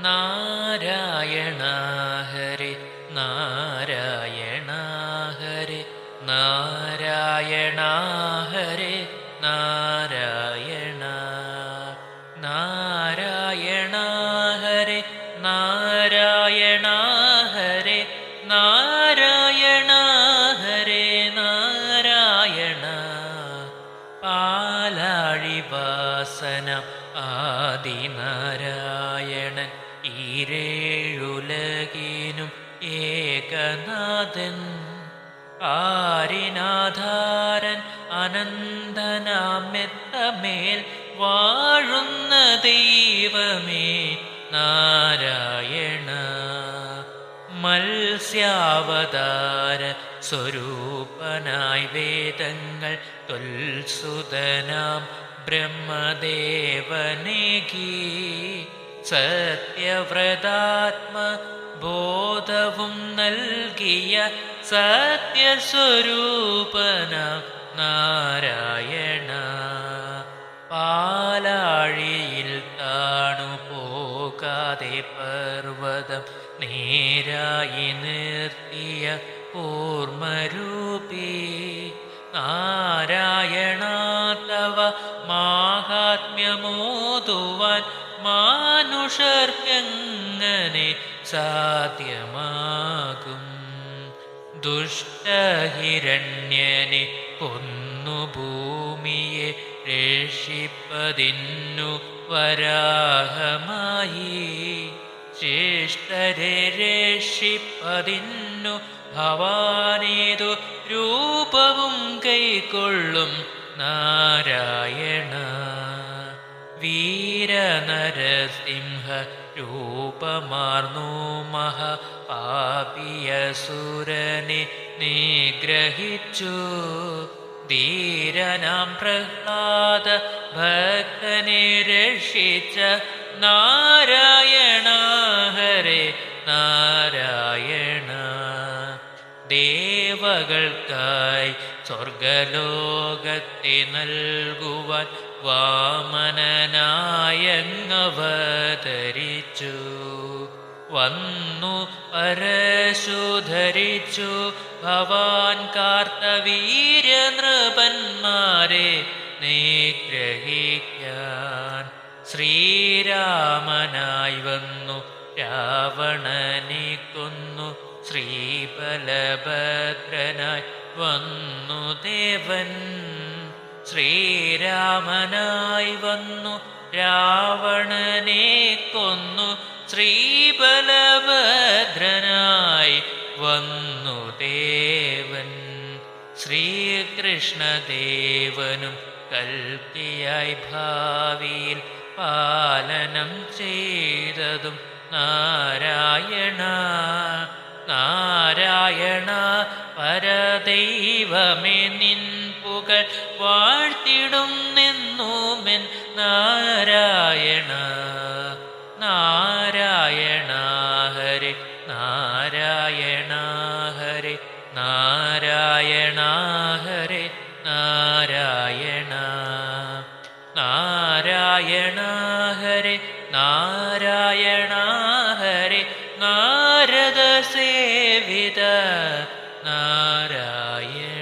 നാരായണ ഹരി നാരായണ ഹരി നാരായണ ഹരി നാരായണ നാരായണ ഹരി നാരായണ. ഹരി നാരായണ പാലാഴിവാസന ആദിനാരായണൻ ഈരേഴുലകിനും ഏകനാഥൻ ആരിനാധാരൻ അനന്തനാമെത്തമേൽ വാഴുന്ന ദൈവമേ നാരായണ. മത്സ്യാവതാര സ്വരൂപനായി വേദങ്ങൾ തുൽസുതനാം ബ്രഹ്മദേവനേകി. സത്യവ്രതാത്മ ബോധവും നൽകിയ സത്യസ്വരൂപന നാരായണ. പാലാഴിയിൽ താണു പോകാതെ പർവതം നേരായി നിർത്തിയ ഓർമ്മരൂപി നാരായണ സാധ്യമാകും. ദുഷ്ടഹിരണ്യനെ കൊന്നു ഭൂമിയെ രക്ഷിപ്പതിന്നു വരാഹമായി. ശ്രേഷ്ഠരെ രക്ഷിപ്പതിന്നു ഭവാനേതു രൂപവും കൈക്കൊള്ളും നാരായണ. വീരനരസിംഹ രൂപമാർന്നു. മഹ പാപിയസുരനെ നിഗ്രഹിച്ചു. ധീരനാം പ്രഹ്ലാദ ഭക്തനെ രക്ഷിച്ച നാരായണ. ഹരേ നാരായണ. ദേവകൾക്കായി സ്വർഗലോകത്തെ നൽകുവാൻ വാമനനായങ്ങവതരിച്ചു വന്നു പരശുധരിച്ചു ഭവാൻ കാർത്തവീര്യനൃപന്മാരെ നിഗ്രഹിക്കാൻ ശ്രീരാമനായി വന്നു രാവണനെ കൊന്നു. ശ്രീബലഭദ്രനായി വന്നു ദേവൻ. ശ്രീരാമനായി വന്നു രാവണനെ കൊന്നു ശ്രീബലഭദ്രനായി വന്നു ദേവൻ. ശ്രീകൃഷ്ണദേവനും കൽക്കിയായി ഭാവിയിൽ പാലനം ചെയ്തതും നാരായണ നാരായണ പരദൈവമേ നിൻ പുകൾ വാഴ്ത്തിടുന്നെന്നുമെൻ നാരായണ നാരായണ ഹരി നാരായണ ഹരി നാരായണ ഹരി നാരായണ നാരായണ ഹരി നാരായണ ഹരി നാരദ സേവിത നാരായണ.